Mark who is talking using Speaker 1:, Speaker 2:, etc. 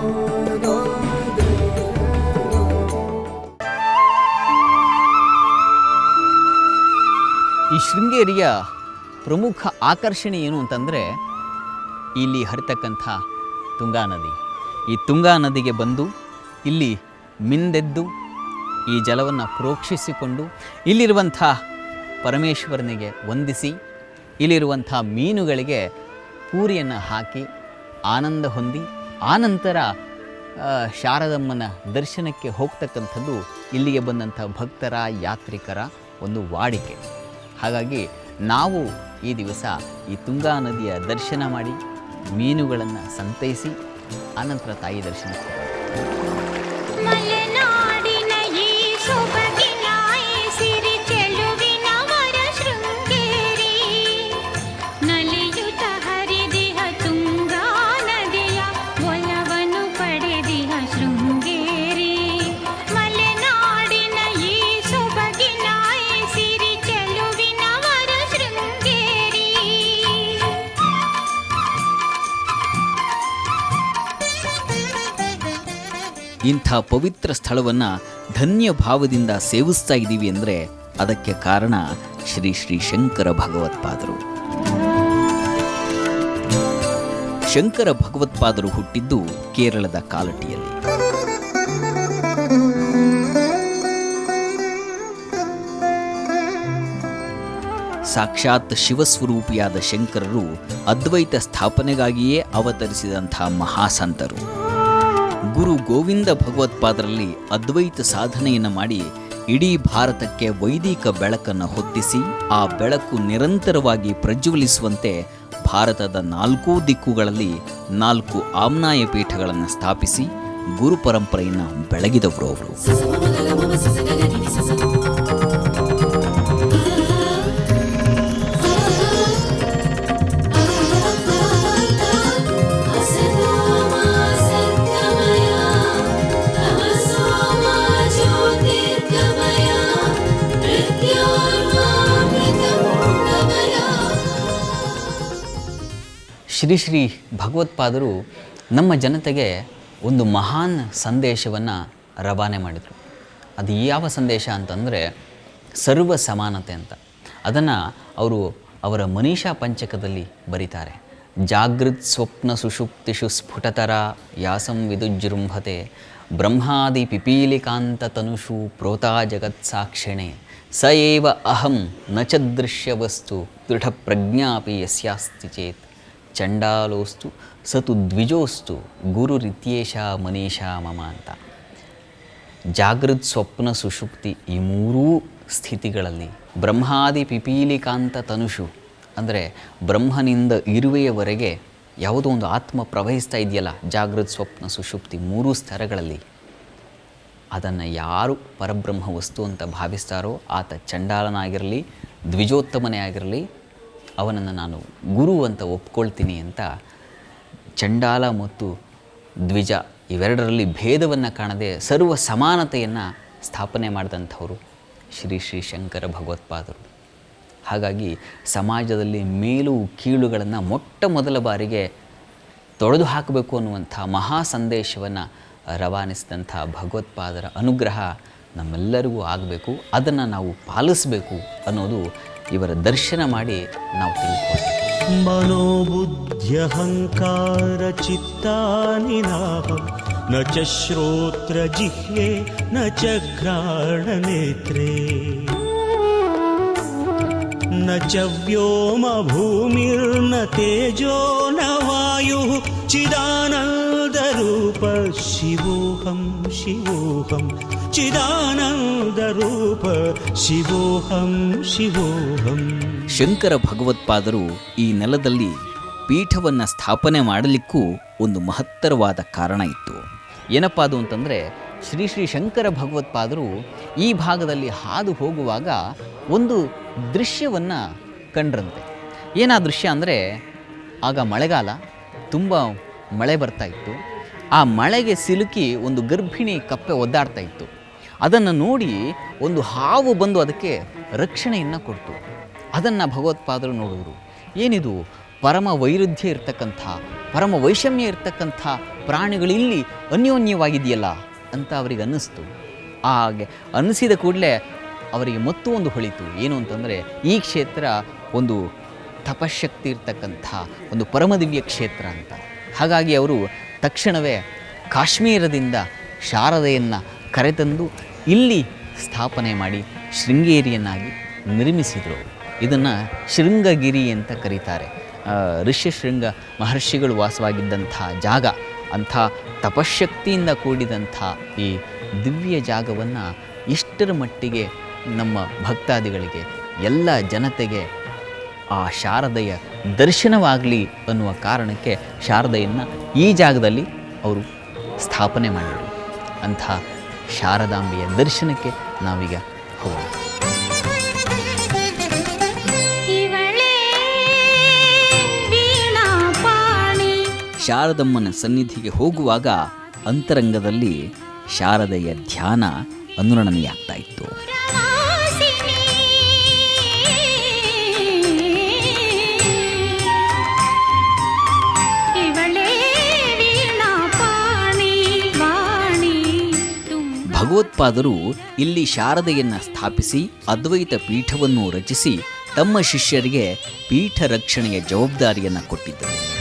Speaker 1: ಈ ಶೃಂಗೇರಿಯ ಪ್ರಮುಖ ಆಕರ್ಷಣೆ ಏನು ಅಂತಂದರೆ ಇಲ್ಲಿ ಹರಿತಕ್ಕಂಥ ತುಂಗಾ ನದಿ. ಈ ತುಂಗಾ ನದಿಗೆ ಬಂದು ಇಲ್ಲಿ ಮಿಂದೆದ್ದು ಈ ಜಲವನ್ನು ಪ್ರೋಕ್ಷಿಸಿಕೊಂಡು ಇಲ್ಲಿರುವಂಥ ಪರಮೇಶ್ವರನಿಗೆ ವಂದಿಸಿ, ಇಲ್ಲಿರುವಂಥ ಮೀನುಗಳಿಗೆ ಪೂರಿಯನ್ನು ಹಾಕಿ ಆನಂದ ಹೊಂದಿ ಆನಂತರ ಶಾರದಮ್ಮನ ದರ್ಶನಕ್ಕೆ ಹೋಗ್ತಕ್ಕಂಥದ್ದು ಇಲ್ಲಿಗೆ ಬಂದಂಥ ಭಕ್ತರ, ಯಾತ್ರಿಕರ ಒಂದು ವಾಡಿಕೆ. ಹಾಗಾಗಿ ನಾವು ಈ ದಿವಸ ಈ ತುಂಗಾ ನದಿಯ ದರ್ಶನ ಮಾಡಿ, ಮೀನುಗಳನ್ನು ಸಂತೈಸಿ, ಆನಂತರ ತಾಯಿ ದರ್ಶನಕ್ಕೆ ಇಂಥ ಪವಿತ್ರ ಸ್ಥಳವನ್ನು ಧನ್ಯ ಭಾವದಿಂದ ಸೇವಿಸ್ತಾ ಇದ್ದೀವಿ ಅಂದರೆ ಅದಕ್ಕೆ ಕಾರಣ ಶ್ರೀ ಶ್ರೀ ಶಂಕರ ಭಗವತ್ಪಾದರು. ಶಂಕರ ಭಗವತ್ಪಾದರು ಹುಟ್ಟಿದ್ದು ಕೇರಳದ ಕಾಲಟಿಯಲ್ಲಿ. ಸಾಕ್ಷಾತ್ ಶಿವಸ್ವರೂಪಿಯಾದ ಶಂಕರರು ಅದ್ವೈತ ಸ್ಥಾಪನೆಗಾಗಿಯೇ ಅವತರಿಸಿದಂಥ ಮಹಾಸಂತರು. ಗುರು ಗೋವಿಂದ ಭಗವತ್ಪಾದರಲ್ಲಿ ಅದ್ವೈತ ಸಾಧನೆಯನ್ನು ಮಾಡಿ ಇಡೀ ಭಾರತಕ್ಕೆ ವೈದಿಕ ಬೆಳಕನ್ನು ಹೊತ್ತಿಸಿ ಆ ಬೆಳಕು ನಿರಂತರವಾಗಿ ಪ್ರಜ್ವಲಿಸುವಂತೆ ಭಾರತದ ನಾಲ್ಕೂ ದಿಕ್ಕುಗಳಲ್ಲಿ ನಾಲ್ಕು ಆಮ್ನಾಯ ಪೀಠಗಳನ್ನು ಸ್ಥಾಪಿಸಿ ಗುರು ಪರಂಪರೆಯನ್ನು ಬೆಳಗಿದವರು ಅವರು. ಶ್ರೀ ಶ್ರೀ ಭಗವತ್ಪಾದರು ನಮ್ಮ ಜನತೆಗೆ ಒಂದು ಮಹಾನ್ ಸಂದೇಶವನ್ನು ರವಾನೆ ಮಾಡಿದರು. ಅದು ಯಾವ ಸಂದೇಶ ಅಂತಂದರೆ ಸರ್ವ ಸಮಾನತೆ ಅಂತ. ಅದನ್ನು ಅವರು ಅವರ ಮನೀಷಾ ಪಂಚಕದಲ್ಲಿ ಬರೀತಾರೆ. ಜಾಗೃತ್ ಸ್ವಪ್ನ ಸುಷುಪ್ತಿಷು ಸ್ಫುಟತರ ಯಾಸಂ ವಿದುಜೃಂಭತೆ ಬ್ರಹ್ಮಾದಿ ಪಿಪೀಲಿಕಾಂತ ತನುಷು ಪ್ರೋತಾ ಜಗತ್ಸಾಕ್ಷಿಣೆ ಸ ಏವ ಅಹಂ ನ ಚ ದೃಶ್ಯವಸ್ತು ದೃಢಪ್ರಜ್ಞಾಪಿ ಯಸ್ಯಾಸ್ತಿ ಚೇತ್. ಚಂಡಾಲೋಸ್ತು, ಸತು ದ್ವಿಜೋಸ್ತು ಗುರುರಿತ್ಯೇಷ ಮನೀಷಾ ಮಮ ಅಂತ. ಜಾಗೃತ್ ಸ್ವಪ್ನ ಸುಷುಪ್ತಿ ಈ ಮೂರೂ ಸ್ಥಿತಿಗಳಲ್ಲಿ ಬ್ರಹ್ಮಾದಿ ಪಿಪೀಲಿಕಾಂತ ತನುಷು, ಅಂದರೆ ಬ್ರಹ್ಮನಿಂದ ಇರುವೆಯವರೆಗೆ ಯಾವುದೋ ಒಂದು ಆತ್ಮ ಪ್ರವಹಿಸ್ತಾ ಇದೆಯಲ್ಲ, ಜಾಗೃತ್ ಸ್ವಪ್ನ ಸುಷುಪ್ತಿ ಮೂರೂ ಸ್ತರಗಳಲ್ಲಿ ಅದನ್ನು ಯಾರು ಪರಬ್ರಹ್ಮ ವಸ್ತು ಅಂತ ಭಾವಿಸ್ತಾರೋ ಆತ ಚಂಡಾಲನಾಗಿರಲಿ, ದ್ವಿಜೋತ್ತಮನೇ ಆಗಿರಲಿ ಅವನನ್ನು ನಾನು ಗುರು ಅಂತ ಒಪ್ಕೊಳ್ತೀನಿ ಅಂತ ಚಂಡಾಲ ಮತ್ತು ದ್ವಿಜ ಇವೆರಡರಲ್ಲಿ ಭೇದವನ್ನು ಕಾಣದೆ ಸರ್ವ ಸಮಾನತೆಯನ್ನು ಸ್ಥಾಪನೆ ಮಾಡಿದಂಥವರು ಶ್ರೀ ಶ್ರೀ ಶಂಕರ ಭಗವತ್ಪಾದರು. ಹಾಗಾಗಿ ಸಮಾಜದಲ್ಲಿ ಮೇಲು ಕೀಳುಗಳನ್ನು ಮೊಟ್ಟ ಮೊದಲ ಬಾರಿಗೆ ತೊಡೆದು ಹಾಕಬೇಕು ಅನ್ನುವಂಥ ಮಹಾ ಸಂದೇಶವನ್ನು ರವಾನಿಸಿದಂಥ ಭಗವತ್ಪಾದರ ಅನುಗ್ರಹ ನಮ್ಮೆಲ್ಲರಿಗೂ ಆಗಬೇಕು, ಅದನ್ನು ನಾವು ಪಾಲಿಸಬೇಕು ಅನ್ನೋದು ಇವರ ದರ್ಶನ ಮಾಡಿ ನಾವು ತಿಳ್ಕೊಳ್ಬೇಕು
Speaker 2: मनोबुद्ध्यहङ्कारचित्तानि नाहं न च श्रोत्रजिह्वे न च घ्राणनेत्रे न च व्योमभूमिर्न तेजो न वायुः चिदानन्दरूप शिवोऽहं शिवोऽहं चिदानन्दरूप शिवोऽहं शिवोऽहम्
Speaker 1: ಶಂಕರ ಭಗವತ್ಪಾದರು ಈ ನೆಲದಲ್ಲಿ ಪೀಠವನ್ನು ಸ್ಥಾಪನೆ ಮಾಡಲಿಕ್ಕೂ ಒಂದು ಮಹತ್ತರವಾದ ಕಾರಣ ಇತ್ತು ಏನಪ್ಪ ಅದು ಅಂತಂದರೆ ಶ್ರೀ ಶ್ರೀ ಶಂಕರ ಭಗವತ್ಪಾದರು ಈ ಭಾಗದಲ್ಲಿ ಹಾದು ಹೋಗುವಾಗ ಒಂದು ದೃಶ್ಯವನ್ನು ಕಂಡ್ರಂತೆ ಏನಾ ದೃಶ್ಯ ಅಂದರೆ ಆಗ ಮಳೆಗಾಲ ತುಂಬ ಮಳೆ ಬರ್ತಾ ಇತ್ತು ಆ ಮಳೆಗೆ ಸಿಲುಕಿ ಒಂದು ಗರ್ಭಿಣಿ ಕಪ್ಪೆ ಒದ್ದಾಡ್ತಾ ಇತ್ತು. ಅದನ್ನು ನೋಡಿ ಒಂದು ಹಾವು ಬಂದು ಅದಕ್ಕೆ ರಕ್ಷಣೆಯನ್ನು ಕೊಡ್ತು. ಅದನ್ನು ಭಗವತ್ಪಾದರು ನೋಡಿದ್ರು ಏನಿದು? ಪರಮ ವೈರುಧ್ಯ ಇರ್ತಕ್ಕಂಥ, ಪರಮ ವೈಷಮ್ಯ ಇರ್ತಕ್ಕಂಥ ಪ್ರಾಣಿಗಳಿಲ್ಲಿ ಅನ್ಯೋನ್ಯವಾಗಿದೆಯಲ್ಲ ಅಂತ ಅವರಿಗೆ ಅನ್ನಿಸ್ತು. ಹಾಗೆ ಅನ್ನಿಸಿದ ಕೂಡಲೇ ಅವರಿಗೆ ಮತ್ತೂ ಒಂದು ಹೊಳಿತು. ಏನು ಅಂತಂದರೆ ಈ ಕ್ಷೇತ್ರ ಒಂದು ತಪಶಕ್ತಿ ಇರ್ತಕ್ಕಂಥ, ಒಂದು ಪರಮದಿವ್ಯ ಕ್ಷೇತ್ರ ಅಂತ. ಹಾಗಾಗಿ ಅವರು ತಕ್ಷಣವೇ ಕಾಶ್ಮೀರದಿಂದ ಶಾರದೆಯನ್ನು ಕರೆತಂದು ಇಲ್ಲಿ ಸ್ಥಾಪನೆ ಮಾಡಿ ಶೃಂಗೇರಿಯನ್ನಾಗಿ ನಿರ್ಮಿಸಿದರು. ಇದನ್ನು ಶೃಂಗಗಿರಿ ಅಂತ ಕರೀತಾರೆ. ಋಷ್ಯಶೃಂಗ ಮಹರ್ಷಿಗಳು ವಾಸವಾಗಿದ್ದಂಥ ಜಾಗ, ಅಂಥ ತಪಶಕ್ತಿಯಿಂದ ಕೂಡಿದಂಥ ಈ ದಿವ್ಯ ಜಾಗವನ್ನು ಇಷ್ಟರ ಮಟ್ಟಿಗೆ ನಮ್ಮ ಭಕ್ತಾದಿಗಳಿಗೆ, ಎಲ್ಲ ಜನತೆಗೆ ಆ ಶಾರದೆಯ ದರ್ಶನವಾಗಲಿ ಅನ್ನುವ ಕಾರಣಕ್ಕೆ ಶಾರದೆಯನ್ನು ಈ ಜಾಗದಲ್ಲಿ ಅವರು ಸ್ಥಾಪನೆ ಮಾಡಿದರು. ಅಂಥ ಶಾರದಾಂಬೆಯ ದರ್ಶನಕ್ಕೆ ನಾವೀಗ ಹೋಗೋಣ. ಶಾರದಮ್ಮನ ಸನ್ನಿಧಿಗೆ ಹೋಗುವಾಗ ಅಂತರಂಗದಲ್ಲಿ ಶಾರದೆಯ ಧ್ಯಾನ ಅನುರಣನೆಯಾಗ್ತಾ ಇತ್ತು. ಭಗವತ್ಪಾದರು ಇಲ್ಲಿ ಶಾರದೆಯನ್ನು ಸ್ಥಾಪಿಸಿ ಅದ್ವೈತ ಪೀಠವನ್ನು ರಚಿಸಿ ತಮ್ಮ ಶಿಷ್ಯರಿಗೆ ಪೀಠ ರಕ್ಷಣೆಯ ಜವಾಬ್ದಾರಿಯನ್ನು ಕೊಟ್ಟಿದ್ದರು.